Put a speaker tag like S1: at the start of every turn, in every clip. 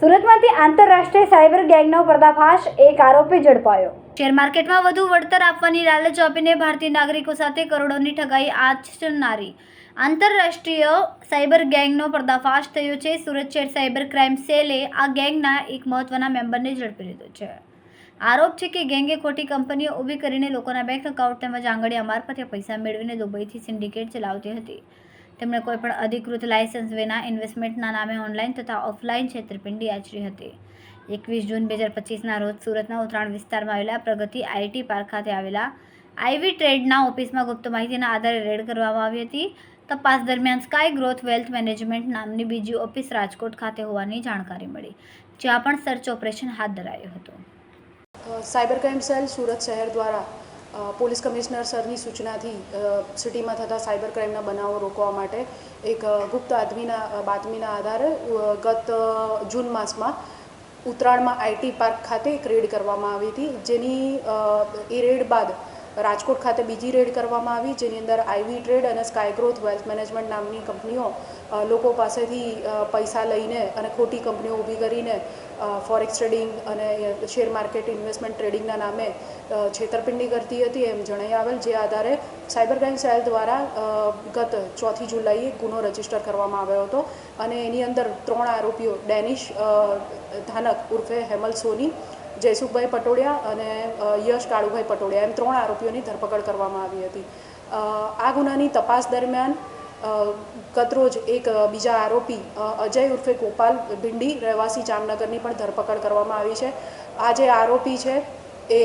S1: સુરતમાંથી આંતરરાષ્ટ્રીય સાયબર ગેંગનો પર્દાફાશ, એક આરોપી ઝડપાયો. શેર માર્કેટમાં વધુ વળતર આપવાની લાલચ આપીને ભારતીય નાગરિકો સાથે કરોડોની ઠગાઈ આચરનારી. આંતરરાષ્ટ્રીય સાયબર ગેંગનો પર્દાફાશ થયો છે. સુરત શહેર સાયબર ક્રાઇમ સેલે આ ગેંગના એક મહત્વના મેમ્બરને ઝડપી લીધો છે. આરોપ છે કે ગેંગે ખોટી કંપનીઓ ઊભી કરીને લોકોના બેંક એકાઉન્ટ તેમજ આંગળીયા મારફતે પૈસા મેળવીને દુબઈથી સિન્ડિકેટ ચલાવતી હતી. તેમણે કોઈપણ અધિકૃત લાયસન્સ વિના ઇન્વેસ્ટમેન્ટના નામે ઓનલાઈન તથા ઓફલાઈન છેતરપિંડી આચરી હતી. એકવીસ જૂન બે હજાર પચીસના રોજ સુરતના ઉત્તરાયણ વિસ્તારમાં આવેલા પ્રગતિ આઈટી પાર્ક ખાતે આવેલા આઈવી ટ્રેડના ઓફિસમાં ગુપ્ત માહિતીના આધારે રેડ કરવામાં આવી હતી. તપાસ દરમિયાન સ્કાય ગ્રોથ વેલ્થ મેનેજમેન્ટ નામની બીજી ઓફિસ રાજકોટ ખાતે હોવાની જાણકારી મળી, જ્યાં પણ સર્ચ ઓપરેશન હાથ ધરાયું હતું.
S2: સાયબર ક્રાઇમ સેલ સુરત શહેર દ્વારા પોલીસ કમિશનર સરની સૂચનાથી સિટીમાં થતા સાયબર ક્રાઇમના બનાવો રોકવા માટે એક ગુપ્ત આદમીના બાતમીના આધારે ગત જૂન માસમાં ઉત્તરાયણમાં આઈટી પાર્ક ખાતે એક રેડ કરવામાં આવી હતી. જેની એ રેડ બાદ રાજકોટ ખાતે બીજી રેડ કરવામાં આવી, જેની અંદર આઈવી ટ્રેડ અને સ્કાય ગ્રોથ વેલ્થ મેનેજમેન્ટ નામની કંપનીઓ લોકો પાસેથી પૈસા લઈને અને ખોટી કંપનીઓ ઊભી કરીને ફોરેક્સ ટ્રેડિંગ અને શેર માર્કેટ ઇન્વેસ્ટમેન્ટ ટ્રેડિંગના નામે છેતરપિંડી કરતી હતી. એમ જણાઈ આવેલ, જે આધારે સાયબર ક્રાઇમ સેલ દ્વારા ગત ચોથી જુલાઈએ ગુનો રજિસ્ટર કરવામાં આવ્યો હતો. અને એની અંદર ત્રણ આરોપીઓ ડેનિશ ધાનક ઉર્ફે હેમલ સોની જયસુખભાઈ પટોડિયા અને યશ કાળુભાઈ પટોડિયા એમ ત્રણ આરોપીઓની ધરપકડ કરવામાં આવી હતી. આ ગુનાની તપાસ દરમિયાન કતરોજ એક બીજા આરોપી અજય ઉર્ફે ગોપાલ ભિંડી રહેવાસી જામનગરની પણ ધરપકડ કરવામાં આવી છે. આ જે આરોપી છે, એ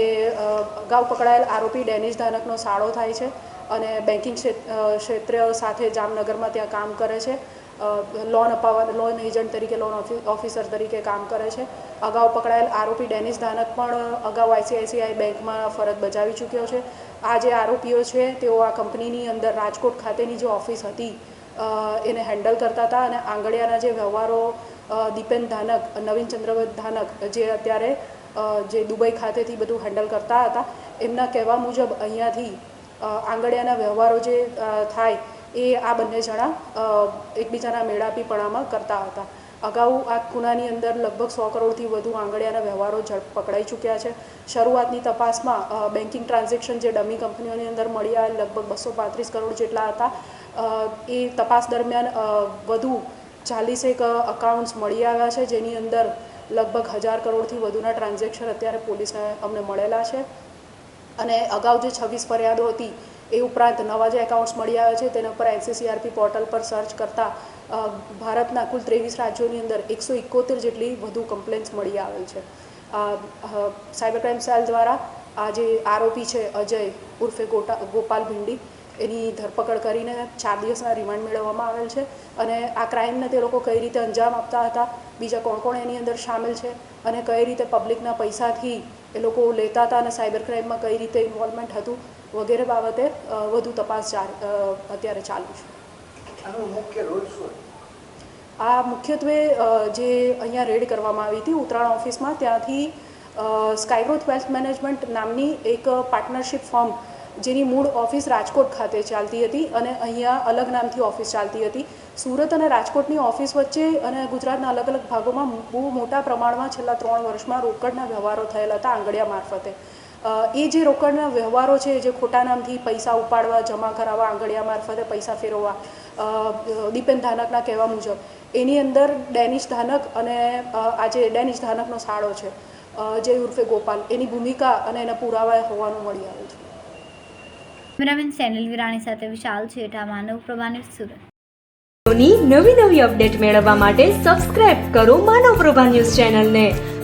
S2: અગાઉ પકડાયેલ આરોપી ડેનિશ ધાનકનો સાળો થાય છે અને બેન્કિંગ ક્ષેત્ર સાથે જામનગરમાં ત્યાં કામ કરે છે. લોન અપાવવા લોન એજન્ટ તરીકે લોન ઓફિસર તરીકે કામ કરે છે. અગાઉ પકડાયેલ આરોપી ડેનિશ ધાનક પણ અગાઉ આઈસીઆઈસીઆઈ બેંકમાં ફરજ બજાવી ચૂક્યો છે. આ જે આરોપીઓ છે, તેઓ આ કંપનીની અંદર રાજકોટ ખાતેની જે ઓફિસ હતી એને હેન્ડલ કરતા હતા અને આંગળિયાના જે વ્યવહારો દીપેન ધાનક, નવીન ચંદ્રવત ધાનક જે અત્યારે જે દુબઈ ખાતેથી બધું હેન્ડલ કરતા હતા, એમના કહેવા મુજબ અહીંયાથી આંગળિયાના વ્યવહારો જે થાય એ આ બંને જણા એકબીજાના મેળાપીપણામાં કરતા હતા. અગાઉ આ ગુનાની અંદર લગભગ સો કરોડથી વધુ આંગળિયાના વ્યવહારો ઝડપ પકડાઈ ચૂક્યા છે. શરૂઆતની તપાસમાં બેન્કિંગ ટ્રાન્ઝેક્શન જે ડમી કંપનીઓની અંદર મળી આવેલ લગભગ બસો પાંત્રીસ કરોડ જેટલા હતા એ તપાસ દરમિયાન વધુ ચાલીસેક અકાઉન્ટ્સ મળી આવ્યા છે, જેની અંદર લગભગ હજાર કરોડથી વધુના ટ્રાન્ઝેક્શન અત્યારે પોલીસને અમને મળેલા છે. અને અગાઉ જે છવ્વીસ ફરિયાદો હતી એ ઉપરાંત નવા જે એકાઉન્ટ્સ મળી આવ્યા છે, તેના પર એનસીસીઆરપી પોર્ટલ પર સર્ચ કરતાં ભારતના કુલ ત્રેવીસ રાજ્યોની અંદર એકસો એકોતેર જેટલી વધુ કમ્પ્લેન્ટ્સ મળી આવેલ છે. સાયબર ક્રાઇમ સેલ દ્વારા આ જે આરોપી છે, અજય ઉર્ફે ગોટા, ગોપાલ ભીંડી, એની ધરપકડ કરીને ચાર દિવસના રિમાન્ડ મેળવવામાં આવેલ છે અને આ ક્રાઇમને તે લોકો કઈ રીતે અંજામ આપતા હતા, બીજા કોણ કોણ એની અંદર સામેલ છે અને કઈ રીતે પબ્લિકના પૈસાથી એ લોકો લેતા હતા અને સાયબર ક્રાઇમમાં કઈ રીતે ઇન્વોલ્વમેન્ટ હતું વગેરે બાબતે વધુ તપાસ અત્યારે ચાલુ છે.
S3: મુખ્ય
S2: આ મુખ્યત્વે જે અહીંયા રેડ કરવામાં આવી હતી ઉત્તરાયણ ઓફિસમાં ત્યાંથી સ્કાયગ્રોથ વેલ્થ મેનેજમેન્ટ નામની એક પાર્ટનરશિપ ફોર્મ જેની મૂળ ઓફિસ રાજકોટ ખાતે ચાલતી હતી અને અહીંયા અલગ નામથી ઓફિસ ચાલતી હતી. સુરત અને રાજકોટની ઓફિસ વચ્ચે અને ગુજરાતના અલગ અલગ ભાગોમાં બહુ મોટા પ્રમાણમાં છેલ્લા ત્રણ વર્ષમાં રોકડના વ્યવહારો થયેલા હતા આંગળિયા મારફતે. એ જે રોકડના વ્યવહારો છે જે ખોટા નામથી પૈસા ઉપાડવા જમા કરાવવા આંગળિયા મારફતે પૈસા ફેરવવા દીપેન ધાનકના કહેવા મુજબ એની અંદર ડેનિશ ધાનક અને આજે આ જે ડેનિશ ધાનકનો સાળો છે જે ઉર્ફે ગોપાલ એની ભૂમિકા અને એના પુરાવા હોવાનું મળી આવ્યું છે.
S1: કેમેરામેન સેનલ વિરાણી સાથે વિશાલ છેઠા માનવ પ્રભા ન્યૂઝ સુરત.
S4: ની નવી નવી અપડેટ મેળવવા માટે સબસ્ક્રાઇબ કરો માનવ પ્રભા ન્યૂઝ ચેનલને.